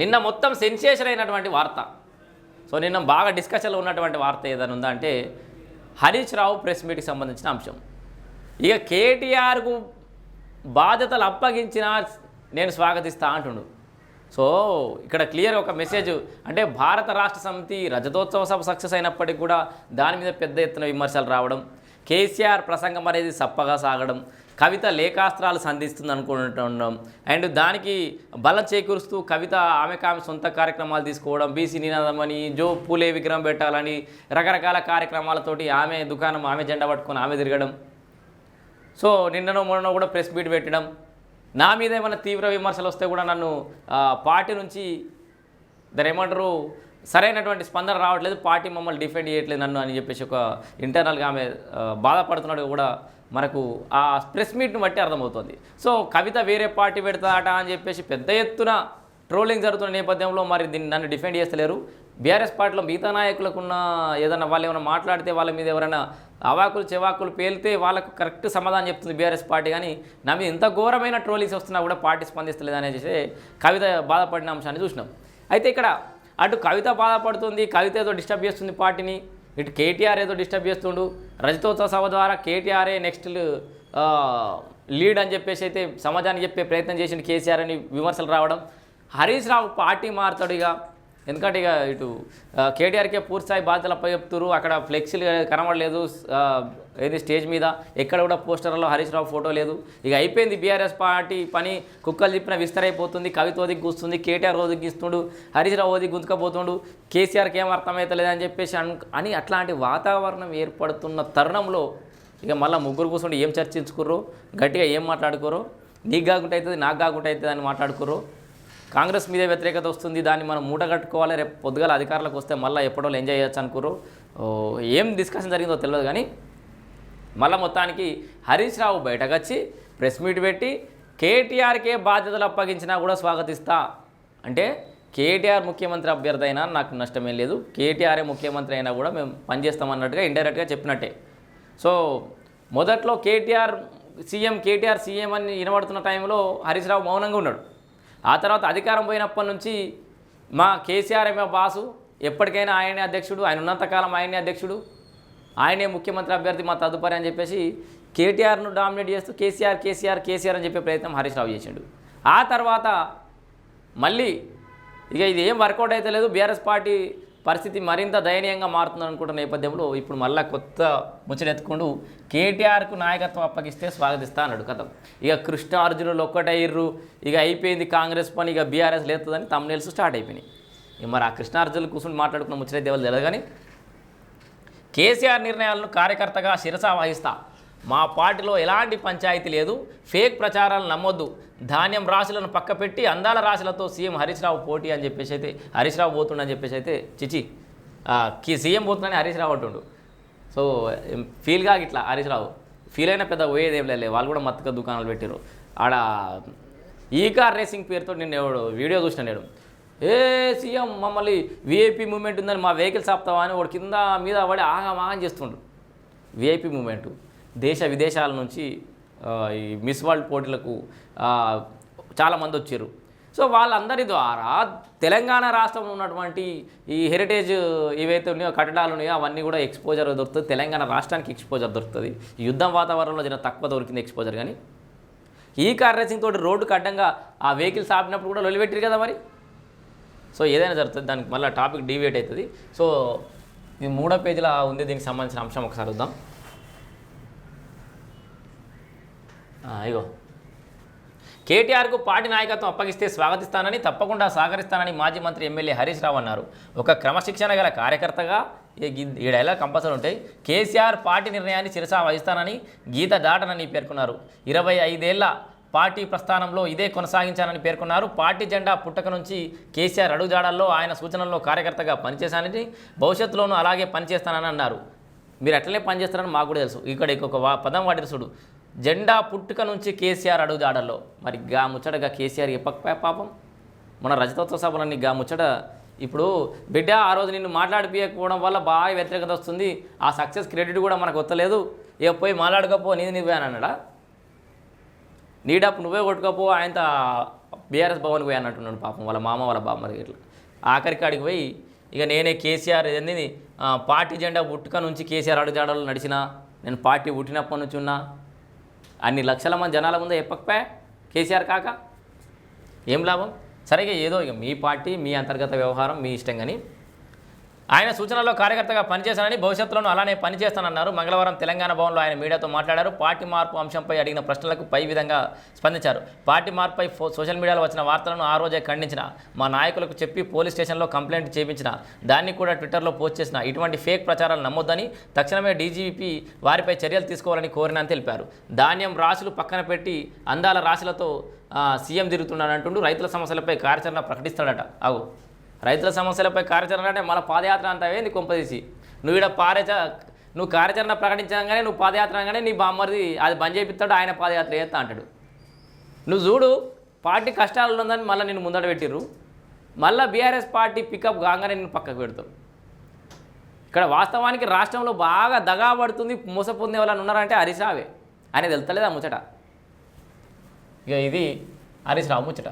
నిన్న మొత్తం సెన్సేషన్ అయినటువంటి వార్త. సో నిన్న బాగా డిస్కషన్లో ఉన్నటువంటి వార్త ఏదైనా ఉందా అంటే హరీష్ రావు ప్రెస్ మీట్కి సంబంధించిన అంశం. ఇక కేటీఆర్కు బాధ్యతలు అప్పగించినా నేను స్వాగతిస్తా అంటుండు. సో ఇక్కడ క్లియర్ ఒక మెసేజ్ అంటే భారత రాష్ట్ర సమితి రజతోత్సవ సభ సక్సెస్ అయినప్పటికీ కూడా దాని మీద పెద్ద ఎత్తున విమర్శలు రావడం కేసీఆర్ ప్రసంగం అనేది సప్పగా సాగడం కవిత లేఖాస్త్రాలు సంధిస్తుంది అనుకుంటుండడం అండ్ దానికి బలం చేకూరుస్తూ కవిత ఆమెకు ఆమె సొంత కార్యక్రమాలు తీసుకోవడం బీసీ నినాదమని జో పూలే విగ్రహం పెట్టాలని రకరకాల కార్యక్రమాలతోటి ఆమె దుకాణం ఆమె జెండా పట్టుకొని ఆమె తిరగడం. సో నిన్ననో మొన్ననో కూడా ప్రెస్ మీట్ పెట్టడం. నా మీద ఏమైనా తీవ్ర విమర్శలు వస్తే కూడా నన్ను పార్టీ నుంచి దాని ఏమంటారు సరైనటువంటి స్పందన రావట్లేదు పార్టీ మమ్మల్ని డిఫెండ్ చేయట్లేదు నన్ను అని చెప్పేసి ఒక ఇంటర్నల్గా ఆమె బాధపడుతున్నాడు కూడా మనకు ఆ ప్రెస్ మీట్ని బట్టి అర్థమవుతుంది. సో కవిత వేరే పార్టీ పెడతాట అని చెప్పేసి పెద్ద ఎత్తున ట్రోలింగ్ జరుగుతున్న నేపథ్యంలో మరి దీన్ని నన్ను డిఫెండ్ చేస్తలేరు. బీఆర్ఎస్ పార్టీలో మిగతా నాయకులకున్న ఏదైనా వాళ్ళు ఏమైనా మాట్లాడితే వాళ్ళ మీద ఎవరైనా అవాకులు చెవాకులు పేలితే వాళ్ళకు కరెక్ట్ సమాధానం చెప్తుంది బీఆర్ఎస్ పార్టీ కానీ నా మీద ఇంత ఘోరమైన ట్రోలింగ్స్ వస్తున్నా కూడా పార్టీ స్పందిస్తలేదు అనేసి కవిత బాధపడిన అంశాన్ని చూసినాం. అయితే ఇక్కడ అటు కవిత బాధపడుతుంది కవిత ఏదో డిస్టర్బ్ చేస్తుంది పార్టీని. ఇటు కేటీఆర్ ఏదో డిస్టర్బ్ చేస్తుండు. రజతోత్సవ సభ ద్వారా కేటీఆర్ఏ నెక్స్ట్ లీడ్ అని చెప్పేసి అయితే సమాజానికి చెప్పే ప్రయత్నం చేసిండు కేసీఆర్ అని విమర్శలు రావడం. హరీష్ రావు పార్టీ మారుతాడుగా ఇక. ఎందుకంటే ఇక ఇటు కేటీఆర్కే పూర్తిస్థాయి బాధ్యతలు అప్పచెప్తురు అక్కడ ఫ్లెక్సీలు కనబడలేదు. ఏది స్టేజ్ మీద? ఎక్కడ కూడా పోస్టర్లో హరీష్ రావు ఫోటో లేదు. ఇక అయిపోయింది బీఆర్ఎస్ పార్టీ పని. కుక్కలు చెప్పిన విస్తరైపోతుంది. కవిత ఓదికి కూస్తుంది. కేటీఆర్ ఓదికి హరీష్ రావు ఓదికి గుంతుకపోతుండు కేసీఆర్కి ఏం అర్థమవుతలేదు అని చెప్పేసి అని అట్లాంటి వాతావరణం ఏర్పడుతున్న తరుణంలో ఇక మళ్ళీ ముగ్గురు కూర్చుండి ఏం చర్చించుకుర్రు? గట్టిగా ఏం మాట్లాడుకోరు? నీకు కాకుండా అవుతుంది నాకు కాకుండా అవుతుంది అని మాట్లాడుకోరు? కాంగ్రెస్ మీదే వ్యతిరేకత వస్తుంది దాన్ని మనం మూట కట్టుకోవాలి రేపు పొద్దుగాల అధికారులకు వస్తే మళ్ళీ ఎప్పుడో ఎంజాయ్ చేయొచ్చు అనుకోరు ఏం డిస్కషన్ జరిగిందో తెలియదు కానీ మళ్ళీ మొత్తానికి హరీష్ రావు బయటకు వచ్చి ప్రెస్ మీట్ పెట్టి కేటీఆర్కే బాధ్యతలు అప్పగించినా కూడా స్వాగతిస్తా. అంటే కేటీఆర్ ముఖ్యమంత్రి అభ్యర్థి అయినా నాకు నష్టమేం లేదు. కేటీఆర్ఏ ముఖ్యమంత్రి అయినా కూడా మేము పనిచేస్తామన్నట్టుగా ఇండైరెక్ట్గా చెప్పినట్టే. సో మొదట్లో కేటీఆర్ సీఎం కేటీఆర్ సీఎం అని వినబడుతున్న టైంలో హరీష్ రావు మౌనంగా ఉన్నాడు. ఆ తర్వాత అధికారం పోయినప్పటి నుంచి మా కేసీఆర్ ఏమో బాసు ఎప్పటికైనా ఆయనే అధ్యక్షుడు ఆయన ఉన్నంతకాలం ఆయనే అధ్యక్షుడు. ఆయనే ముఖ్యమంత్రి అభ్యర్థి మా తదుపరి అని చెప్పేసి కేటీఆర్ను డామినేట్ చేస్తూ కేసీఆర్ కేసీఆర్ కేసీఆర్ అని చెప్పే ప్రయత్నం హరీష్ రావు చేసిండు. ఆ తర్వాత మళ్ళీ ఇక ఇది ఏం వర్కౌట్ అయితే లేదు బీఆర్ఎస్ పార్టీ పరిస్థితి మరింత దయనీయంగా మారుతుంది అనుకుంటున్న నేపథ్యంలో ఇప్పుడు మళ్ళీ కొత్త ముచ్చటెత్తుకుంటూ కేటీఆర్కు నాయకత్వం అప్పగిస్తే స్వాగతిస్తా అన్నాడు కథం. ఇక కృష్ణార్జునులు ఒక్కటయ్యర్రు ఇక అయిపోయింది కాంగ్రెస్ పని ఇక బీఆర్ఎస్ లేతుందని తమ్నేల్స్ స్టార్ట్ అయిపోయినాయి. ఇక మరి ఆ కృష్ణార్జునులు కూర్చొని మాట్లాడుకున్న ముచ్చట ఎవరు తెలియదు కానీ కేసీఆర్ నిర్ణయాలను కార్యకర్తగా శిరసా వహిస్తా మా పార్టీలో ఎలాంటి పంచాయతీ లేదు ఫేక్ ప్రచారాలు నమ్మొద్దు ధాన్యం రాశులను పక్కపెట్టి అందాల రాశులతో సీఎం హరీష్ రావు పోటీ అని చెప్పేసి అయితే హరీష్ రావు పోతుండని చెప్పేసి అయితే చిచి సీఎం పోతుందని హరీష్ రావు అంటుండు. సో ఫీల్గా ఇట్లా హరీష్ రావు. ఫీల్ అయినా పెద్ద పోయేది ఏం లేదు వాళ్ళు కూడా మత్తుక దుకాణాలు పెట్టారు ఆడ ఈ కార్ రేసింగ్ పేరుతో నేను ఎవడు వీడియో చూసిన నేను. ఏ సీఎం మమ్మల్ని విఐపీ మూమెంట్ ఉందని మా వెహికల్స్ ఆపుతావా అని వాడు కింద మీద పడి ఆగా మాగం చేస్తుండ్రు విఐపీ మూమెంట్ దేశ విదేశాల నుంచి ఈ మిస్ వరల్డ్ పోటీలకు చాలామంది వచ్చారు. సో వాళ్ళందరి ద్వారా తెలంగాణ రాష్ట్రంలో ఉన్నటువంటి ఈ హెరిటేజ్ ఏవైతే ఉన్నాయో కట్టడాలు ఉన్నాయో అవన్నీ కూడా ఎక్స్పోజర్ దొరుకుతుంది. తెలంగాణ రాష్ట్రానికి ఎక్స్పోజర్ దొరుకుతుంది. ఈ యుద్ధం వాతావరణంలో జర తక్కువ దొరికింది ఎక్స్పోజర్ కానీ. ఈ కార్ రేసింగ్ తోటి రోడ్డుకు అడ్డంగా ఆ వెహికల్స్ ఆపినప్పుడు కూడా లొలిపెట్టారు కదా మరి? సో ఏదైనా జరుగుతుంది. దానికి మళ్ళీ టాపిక్ డీవియేట్ అవుతుంది. సో ఇది మూడో పేజీలో ఉంది. దీనికి సంబంధించిన అంశం ఒకసారి చూద్దాం ఆ, ఇగో. కేటీఆర్కు పార్టీ నాయకత్వం అప్పగిస్తే స్వాగతిస్తానని తప్పకుండా సహకరిస్తానని మాజీ మంత్రి ఎమ్మెల్యే హరీష్ రావు అన్నారు. ఒక క్రమశిక్షణ గల కార్యకర్తగా ఈ డైలాగ్ కంపల్సరీ ఉంటాయి. కేసీఆర్ పార్టీ నిర్ణయాన్ని శిరసా వహిస్తానని గీత దాటనని పేర్కొన్నారు. ఇరవై ఐదేళ్ళ పార్టీ ప్రస్థానంలో ఇదే కొనసాగించానని పేర్కొన్నారు. పార్టీ జెండా పుట్టక నుంచి కేసీఆర్ అడుగుజాడల్లో ఆయన సూచనల్లో కార్యకర్తగా పనిచేశానని భవిష్యత్తులోనూ అలాగే పనిచేస్తానని అన్నారు. మీరు అట్లనే పనిచేస్తారని మాకు కూడా తెలుసు. ఇక్కడ ఇంకొక వా- పదం వాటిని చూడు. జెండా పుట్టుక నుంచి కేసీఆర్ అడుగుజాడల్లో మరి గా ముచ్చటగా కేసీఆర్ చెప్పకపోయా పాపం? మన రజతోత్సవ సభలన్నీ గా ముచ్చట. ఇప్పుడు బిడ్డ ఆ రోజు నిన్ను మాట్లాడిపోయకపోవడం వల్ల బాగా వ్యతిరేకత వస్తుంది. ఆ సక్సెస్ క్రెడిట్ కూడా మనకు వస్తలేదు ఇక పోయి మాట్లాడకపో నీది నువ్వే అని అన్నాడా? నీ నువ్వే కొట్టుకోపో ఆయనతో బీఆర్ఎస్ భవన్కి పోయి అన్నట్టున్నాడు పాపం వాళ్ళ మామ వాళ్ళ బామ్మది ఇట్లా ఆఖరి కాడికి పోయి ఇక నేనే కేసీఆర్ ఏంది? పార్టీ జెండా పుట్టుక నుంచి కేసీఆర్ అడుగుజాడలు నడిచిన? నేను పార్టీ పుట్టినప్పటి నుంచి ఉన్నా? అన్ని లక్షల మంది జనాల ముందే చెప్పకపోయా? కేసీఆర్ కాక? ఏం లాభం? సరిగా ఏదో ఇక మీ పార్టీ మీ అంతర్గత వ్యవహారం మీ ఇష్టం కానీ ఆయన సూచనలో కార్యకర్తగా పనిచేశానని భవిష్యత్తులోనూ అలానే పనిచేస్తానన్నారు. మంగళవారం తెలంగాణ భవన్లో ఆయన మీడియాతో మాట్లాడారు. పార్టీ మార్పు అంశంపై అడిగిన ప్రశ్నలకు పై విధంగా స్పందించారు. పార్టీ మార్పుపై సోషల్ మీడియాలో వచ్చిన వార్తలను ఆ రోజే ఖండించిన మా నాయకులకు చెప్పి పోలీస్ స్టేషన్లో కంప్లైంట్ చేయించిన దాన్ని కూడా ట్విట్టర్లో పోస్ట్ చేసిన. ఇటువంటి ఫేక్ ప్రచారాలు నమ్మొద్దని తక్షణమే డీజీపీ వారిపై చర్యలు తీసుకోవాలని కోరినని తెలిపారు. ధాన్యం రాశులు పక్కన పెట్టి అందాల రాశులతో సీఎం తిరుగుతున్నాడంటుండు రైతుల సమస్యలపై కార్యాచరణ ప్రకటిస్తాడట. అవు రైతుల సమస్యలపై కార్యాచరణ అంటే మళ్ళీ పాదయాత్ర అంటావే నీ కొంపదీసి నువ్వు ఇక్కడ పారేచ నువ్వు కార్యాచరణ ప్రకటించగానే నువ్వు పాదయాత్ర అనగానే నీ బామ్మరిది అది బంద్ చేపిస్తాడు ఆయన పాదయాత్ర చేస్తా అంటాడు. నువ్వు చూడు పార్టీ కష్టాలు ఉందని మళ్ళీ నేను ముందట పెట్టిర్రు. మళ్ళీ బీఆర్ఎస్ పార్టీ పికప్ కాగానే నేను పక్కకు పెడతావు ఇక్కడ వాస్తవానికి రాష్ట్రంలో బాగా దగా పడుతుంది మోసపోతుంది వాళ్ళని ఉన్నారంటే హరీష్ రావే. అనేది వెళ్తలేదా ముచ్చట? ఇక ఇది హరీష్ రావు ముచ్చట.